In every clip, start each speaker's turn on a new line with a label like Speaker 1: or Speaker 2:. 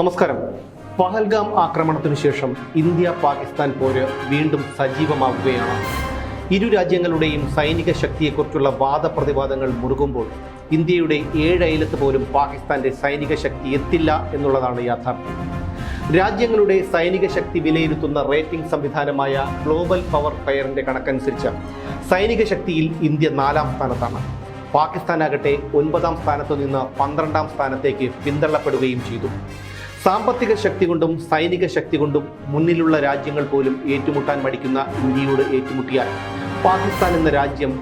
Speaker 1: നമസ്കാരം. പഹൽഗാം ആക്രമണത്തിനു ശേഷം ഇന്ത്യ പാകിസ്ഥാൻ പോര് വീണ്ടും സജീവമാവുകയാണ്. ഇരു രാജ്യങ്ങളുടെയും സൈനിക ശക്തിയെക്കുറിച്ചുള്ള വാദപ്രതിവാദങ്ങൾ മുറുകുമ്പോൾ ഇന്ത്യയുടെ ഏഴയലത്ത് പോലും പാകിസ്ഥാന്റെ സൈനിക ശക്തി എത്തില്ല എന്നുള്ളതാണ് യാഥാർത്ഥ്യം. രാജ്യങ്ങളുടെ സൈനിക ശക്തി വിലയിരുത്തുന്ന റേറ്റിംഗ് സംവിധാനമായ ഗ്ലോബൽ പവർ ഫയറിന്റെ കണക്കനുസരിച്ച് സൈനിക ശക്തിയിൽ ഇന്ത്യ നാലാം സ്ഥാനത്താണ്. പാകിസ്ഥാനാകട്ടെ ഒൻപതാം സ്ഥാനത്തു നിന്ന് പന്ത്രണ്ടാം സ്ഥാനത്തേക്ക് പിന്തള്ളപ്പെടുകയും ചെയ്തു. സാമ്പത്തിക ശക്തി കൊണ്ടും സൈനിക ശക്തി കൊണ്ടും മുന്നിലുള്ള രാജ്യങ്ങൾ പോലും ഏറ്റുമുട്ടാൻ മടിക്കുന്ന ഇന്ത്യയോട് ഏറ്റുമുട്ടിയാൽ പാകിസ്ഥാൻ എന്ന രാജ്യം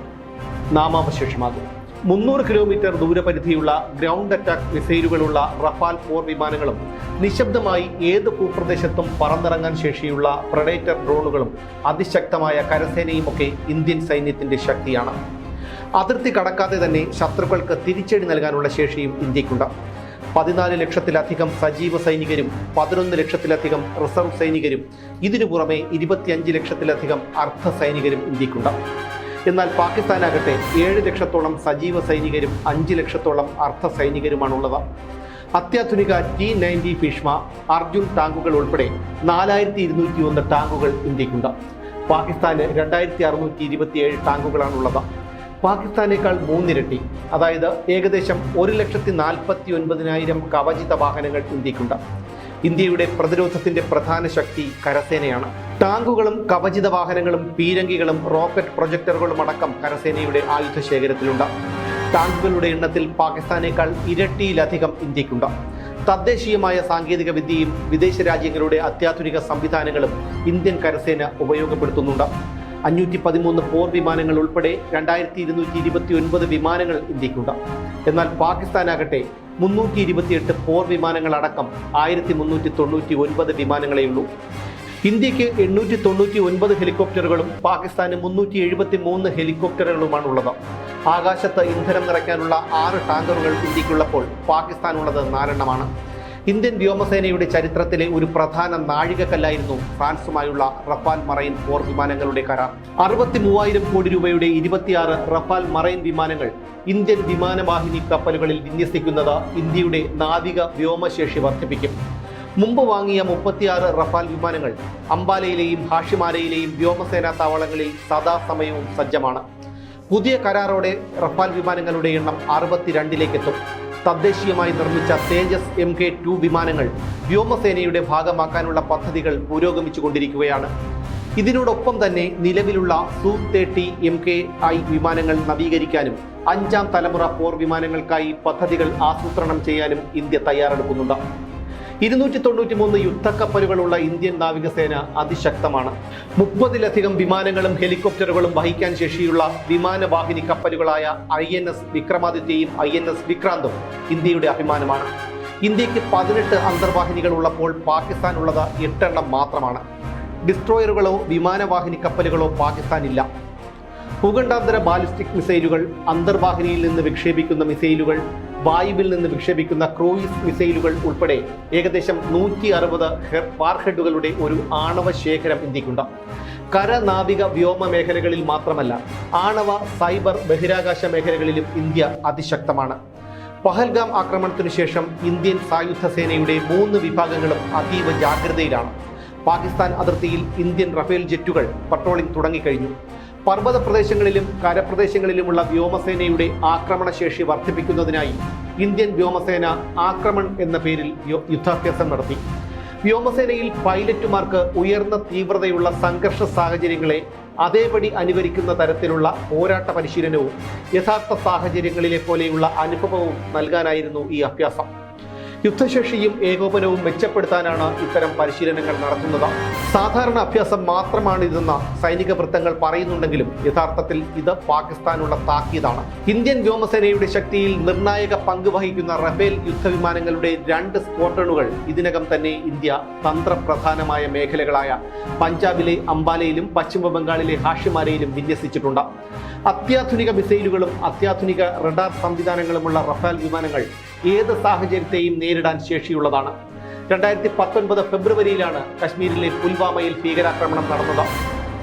Speaker 1: നാമാവശേഷമാകും. മുന്നൂറ് കിലോമീറ്റർ ദൂരപരിധിയുള്ള ഗ്രൗണ്ട് അറ്റാക്ക് മിസൈലുകളുള്ള റഫാൽ പോർ വിമാനങ്ങളും നിശബ്ദമായി ഏത് ഭൂപ്രദേശത്തും പറന്നിറങ്ങാൻ ശേഷിയുള്ള പ്രഡേറ്റർ ഡ്രോണുകളും അതിശക്തമായ കരസേനയും ഒക്കെ ഇന്ത്യൻ സൈന്യത്തിന്റെ ശക്തിയാണ്. അതിർത്തി കടക്കാതെ തന്നെ ശത്രുക്കൾക്ക് തിരിച്ചടി നൽകാനുള്ള ശേഷിയും ഇന്ത്യക്കുണ്ട്. പതിനാല് ലക്ഷത്തിലധികം സജീവ സൈനികരും പതിനൊന്ന് ലക്ഷത്തിലധികം റിസർവ് സൈനികരും ഇതിനു പുറമെ ഇരുപത്തിയഞ്ച് ലക്ഷത്തിലധികം അർദ്ധ സൈനികരും ഇന്ത്യക്കുണ്ട്. എന്നാൽ പാകിസ്ഥാനാകട്ടെ ഏഴ് ലക്ഷത്തോളം സജീവ സൈനികരും അഞ്ച് ലക്ഷത്തോളം അർദ്ധ സൈനികരുമാണുള്ളത്. അത്യാധുനിക ടി നയന്റി ഭീഷ്മ അർജുൻ ടാങ്കുകൾ ഉൾപ്പെടെ നാലായിരത്തി ഇരുന്നൂറ്റി ഒന്ന് ടാങ്കുകൾ ഇന്ത്യക്കുണ്ട്. പാകിസ്ഥാന് രണ്ടായിരത്തി അറുന്നൂറ്റി ഇരുപത്തിയേഴ് ടാങ്കുകളാണുള്ളത്. പാകിസ്ഥാനേക്കാൾ മൂന്നിരട്ടി. അതായത് ഏകദേശം ഒരു ലക്ഷത്തി നാൽപ്പത്തി ഒൻപതിനായിരം കവചിത വാഹനങ്ങൾ ഇന്ത്യക്കുണ്ട്. ഇന്ത്യയുടെ പ്രതിരോധത്തിന്റെ പ്രധാന ശക്തി കരസേനയാണ്. ടാങ്കുകളും കവചിത വാഹനങ്ങളും പീരങ്കികളും റോക്കറ്റ് പ്രൊജക്ടറുകളും അടക്കം കരസേനയുടെ ആയുധ ശേഖരത്തിലുണ്ട് ടാങ്കുകളുടെ എണ്ണത്തിൽ പാകിസ്ഥാനേക്കാൾ ഇരട്ടിയിലധികം ഇന്ത്യക്കുണ്ട്. തദ്ദേശീയമായ സാങ്കേതിക വിദ്യയും വിദേശ രാജ്യങ്ങളുടെ അത്യാധുനിക സംവിധാനങ്ങളും ഇന്ത്യൻ കരസേന ഉപയോഗപ്പെടുത്തുന്നുണ്ട്. അഞ്ഞൂറ്റി പതിമൂന്ന് പോർ വിമാനങ്ങൾ ഉൾപ്പെടെ രണ്ടായിരത്തി ഇരുന്നൂറ്റി ഇരുപത്തി ഒൻപത് വിമാനങ്ങൾ ഇന്ത്യക്കുണ്ട്. എന്നാൽ പാകിസ്ഥാനാകട്ടെ മുന്നൂറ്റി ഇരുപത്തിയെട്ട് പോർ വിമാനങ്ങളടക്കം ആയിരത്തി മുന്നൂറ്റി തൊണ്ണൂറ്റി ഒൻപത് വിമാനങ്ങളേ ഉള്ളൂ ഇന്ത്യയ്ക്ക് എണ്ണൂറ്റി തൊണ്ണൂറ്റി ഒൻപത് ഹെലികോപ്റ്ററുകളും പാകിസ്ഥാന് മുന്നൂറ്റി എഴുപത്തി മൂന്ന് ഹെലികോപ്റ്ററുകളുമാണ് ഉള്ളത് ആകാശത്ത് ഇന്ധനം നിറയ്ക്കാനുള്ള ആറ് ടാങ്കറുകൾ ഇന്ത്യക്കുള്ളപ്പോൾ പാകിസ്ഥാനുള്ളത് നാലെണ്ണമാണ്. ഇന്ത്യൻ വ്യോമസേനയുടെ ചരിത്രത്തിലെ ഒരു പ്രധാന നാഴികക്കല്ലായിരുന്നു ഫ്രാൻസുമായുള്ള റഫാൽ മറൈൻ പോർ വിമാനങ്ങളുടെ കരാർ. അറുപത്തി മൂവായിരം കോടി രൂപയുടെ ഇരുപത്തിയാറ് റഫാൽ മറൈൻ വിമാനങ്ങൾ ഇന്ത്യൻ വിമാനവാഹിനി കപ്പലുകളിൽ വിന്യസിക്കുന്നത് ഇന്ത്യയുടെ നാവിക വ്യോമശേഷി വർദ്ധിപ്പിക്കും. മുമ്പ് വാങ്ങിയ മുപ്പത്തിയാറ് റഫാൽ വിമാനങ്ങൾ അംബാലയിലെയും ഹാഷിമാരയിലെയും വ്യോമസേനാ താവളങ്ങളിൽ സദാസമയവും സജ്ജമാണ്. പുതിയ കരാറോടെ റഫാൽ വിമാനങ്ങളുടെ എണ്ണം അറുപത്തിരണ്ടിലേക്ക് എത്തും. തദ്ദേശീയമായി നിർമ്മിച്ച തേജസ് എം കെ ടു വിമാനങ്ങൾ വ്യോമസേനയുടെ ഭാഗമാക്കാനുള്ള പദ്ധതികൾ പുരോഗമിച്ചുകൊണ്ടിരിക്കുകയാണ്. ഇതിനോടൊപ്പം തന്നെ നിലവിലുള്ള Su thirty M K I വിമാനങ്ങൾ നവീകരിക്കാനും അഞ്ചാം തലമുറ പോർ വിമാനങ്ങൾക്കായി പദ്ധതികൾ ആസൂത്രണം ചെയ്യാനും ഇന്ത്യ തയ്യാറെടുക്കുന്നുണ്ട്. ഇരുന്നൂറ്റി തൊണ്ണൂറ്റി മൂന്ന് യുദ്ധക്കപ്പലുകളുള്ള ഇന്ത്യൻ നാവികസേന അതിശക്തമാണ്. മുപ്പതിലധികം വിമാനങ്ങളും ഹെലികോപ്റ്ററുകളും വഹിക്കാൻ ശേഷിയുള്ള വിമാനവാഹിനി കപ്പലുകളായ ഐ എൻ എസ് വിക്രമാദിത്യയും ഐ എൻ എസ് വിക്രാന്തും ഇന്ത്യയുടെ അഭിമാനമാണ്. ഇന്ത്യയ്ക്ക് പതിനെട്ട് അന്തർവാഹിനികൾ ഉള്ളപ്പോൾ പാകിസ്ഥാൻ ഉള്ളത് എട്ടെണ്ണം മാത്രമാണ്. ഡിസ്ട്രോയറുകളോ വിമാനവാഹിനി കപ്പലുകളോ പാകിസ്ഥാനില്ല ഭൂഖണ്ഡാന്തര ബാലിസ്റ്റിക് മിസൈലുകൾ അന്തർവാഹിനിയിൽ നിന്ന് വിക്ഷേപിക്കുന്ന മിസൈലുകൾ വായുവിൽ നിന്ന് വിക്ഷേപിക്കുന്ന ക്രൂയിസ് മിസൈലുകൾ ഉൾപ്പെടെ ഏകദേശം നൂറ്റി അറുപത് വാർഹെഡുകളുടെ ഒരു ആണവ ശേഖരം ഇന്ത്യക്കുണ്ട്. കര നാവിക വ്യോമ മേഖലകളിൽ മാത്രമല്ല ആണവ സൈബർ ബഹിരാകാശ മേഖലകളിലും ഇന്ത്യ അതിശക്തമാണ്. പഹൽഗാം ആക്രമണത്തിനു ശേഷം ഇന്ത്യൻ സായുധ സേനയുടെ മൂന്ന് വിഭാഗങ്ങളും അതീവ ജാഗ്രതയിലാണ്. പാകിസ്ഥാൻ അതിർത്തിയിൽ ഇന്ത്യൻ റഫേൽ ജെറ്റുകൾ പട്രോളിംഗ് തുടങ്ങിക്കഴിഞ്ഞു. പർവത പ്രദേശങ്ങളിലും കരപ്രദേശങ്ങളിലുമുള്ള വ്യോമസേനയുടെ ആക്രമണശേഷി വർദ്ധിപ്പിക്കുന്നതിനായി ഇന്ത്യൻ വ്യോമസേന ആക്രമൺ എന്ന പേരിൽ യുദ്ധാഭ്യാസം നടത്തി. വ്യോമസേനയിൽ പൈലറ്റുമാർക്ക് ഉയർന്ന തീവ്രതയുള്ള സംഘർഷ സാഹചര്യങ്ങളെ അതേപടി അനുകരിക്കുന്ന തരത്തിലുള്ള പോരാട്ട പരിശീലനവും യഥാർത്ഥ സാഹചര്യങ്ങളിലെ പോലെയുള്ള അനുഭവവും നൽകാനായിരുന്നു ഈ അഭ്യാസം. യുദ്ധശേഷിയും ഏകോപനവും മെച്ചപ്പെടുത്താനാണ് ഇത്തരം പരിശീലനങ്ങൾ നടത്തുന്നത്. സാധാരണ അഭ്യാസം മാത്രമാണ് ഇതെന്ന് സൈനിക വൃത്തങ്ങൾ പറയുന്നുണ്ടെങ്കിലും യഥാർത്ഥത്തിൽ ഇത് പാകിസ്ഥാനുള്ള താക്കീതാണ്. ഇന്ത്യൻ വ്യോമസേനയുടെ ശക്തിയിൽ നിർണായക പങ്ക് വഹിക്കുന്ന റഫേൽ യുദ്ധവിമാനങ്ങളുടെ രണ്ട് സ്ക്വാഡ്രണുകൾ ഇതിനകം തന്നെ ഇന്ത്യ തന്ത്രപ്രധാനമായ മേഖലകളായ പഞ്ചാബിലെ അംബാലയിലും പശ്ചിമ ബംഗാളിലെ ഹാഷിമാരയിലും വിന്യസിച്ചിട്ടുണ്ട്. അത്യാധുനിക മിസൈലുകളും അത്യാധുനിക റഡാർ സംവിധാനങ്ങളുമുള്ള റഫാൽ വിമാനങ്ങൾ ഏത് സാഹചര്യത്തെയും നേരിടാൻ ശേഷിയുള്ളതാണ്. രണ്ടായിരത്തി പത്തൊൻപത് ഫെബ്രുവരിയിലാണ് കശ്മീരിലെ പുൽവാമയിൽ ഭീകരാക്രമണം നടന്നത്.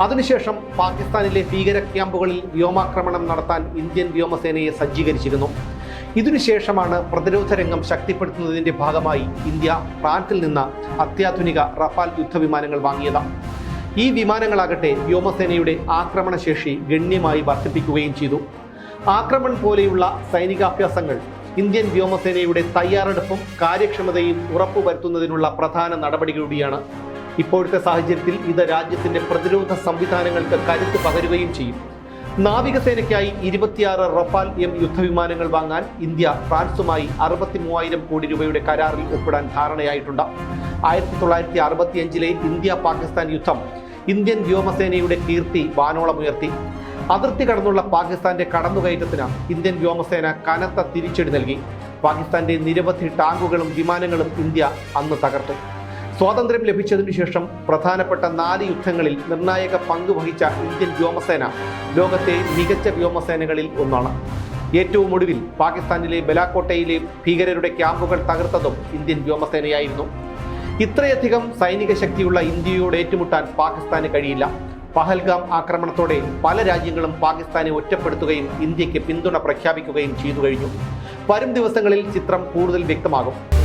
Speaker 1: അതിനുശേഷം പാകിസ്ഥാനിലെ ഭീകര ക്യാമ്പുകളിൽ വ്യോമാക്രമണം നടത്താൻ ഇന്ത്യൻ വ്യോമസേനയെ സജ്ജീകരിച്ചിരുന്നു. ഇതിനുശേഷമാണ് പ്രതിരോധ രംഗം ശക്തിപ്പെടുത്തുന്നതിന്റെ ഭാഗമായി ഇന്ത്യ ഫ്രാൻസിൽ നിന്ന് അത്യാധുനിക റഫാൽ യുദ്ധവിമാനങ്ങൾ വാങ്ങിയത്. ഈ വിമാനങ്ങളാകട്ടെ വ്യോമസേനയുടെ ആക്രമണശേഷി ഗണ്യമായി വർദ്ധിപ്പിക്കുകയും ചെയ്തു. ആക്രമൺ പോലെയുള്ള സൈനികാഭ്യാസങ്ങൾ ഇന്ത്യൻ വ്യോമസേനയുടെ തയ്യാറെടുപ്പും കാര്യക്ഷമതയും ഉറപ്പുവരുത്തുന്നതിനുള്ള പ്രധാന നടപടി കൂടിയാണ് ഇപ്പോഴത്തെ സാഹചര്യത്തിൽ ഇത് രാജ്യത്തിന്റെ പ്രതിരോധ സംവിധാനങ്ങൾക്ക് കരുത്ത് പകരുകയും ചെയ്യും. നാവികസേനയ്ക്കായി ഇരുപത്തിയാറ് റഫാൽ എം യുദ്ധവിമാനങ്ങൾ വാങ്ങാൻ ഇന്ത്യ ഫ്രാൻസുമായി അറുപത്തി മൂവായിരം കോടി രൂപയുടെ കരാറിൽ ഒപ്പിടാൻ ധാരണയായിട്ടുണ്ട്. ആയിരത്തി തൊള്ളായിരത്തി അറുപത്തിയഞ്ചിലെ ഇന്ത്യ പാകിസ്ഥാൻ യുദ്ധം ഇന്ത്യൻ വ്യോമസേനയുടെ കീർത്തി വാനോളമുയർത്തി. അതിർത്തി കടന്നുള്ള പാകിസ്ഥാന്റെ കടന്നുകയറ്റത്തിന് ഇന്ത്യൻ വ്യോമസേന കനത്ത തിരിച്ചടി നൽകി. പാകിസ്ഥാന്റെ നിരവധി ടാങ്കുകളും വിമാനങ്ങളും ഇന്ത്യ അന്ന് തകർത്തു. സ്വാതന്ത്ര്യം ലഭിച്ചതിനു ശേഷം പ്രധാനപ്പെട്ട നാല് യുദ്ധങ്ങളിൽ നിർണായക പങ്ക് വഹിച്ച ഇന്ത്യൻ വ്യോമസേന ലോകത്തെ മികച്ച വ്യോമസേനകളിൽ ഒന്നാണ്. ഏറ്റവും ഒടുവിൽ പാകിസ്ഥാനിലെ ബലാക്കോട്ടയിലെ ഭീകരരുടെ ക്യാമ്പുകൾ തകർത്തതും ഇന്ത്യൻ വ്യോമസേനയായിരുന്നു. ഇത്രയധികം സൈനിക ശക്തിയുള്ള ഇന്ത്യയോട് ഏറ്റുമുട്ടാൻ പാകിസ്ഥാന് കഴിയില്ല. പഹൽഗാം ആക്രമണത്തോടെ പല രാജ്യങ്ങളും പാകിസ്ഥാനെ ഒറ്റപ്പെടുത്തുകയും ഇന്ത്യയ്ക്ക് പിന്തുണ പ്രഖ്യാപിക്കുകയും ചെയ്തു കഴിഞ്ഞു. വരും ദിവസങ്ങളിൽ ചിത്രം കൂടുതൽ വ്യക്തമാകും.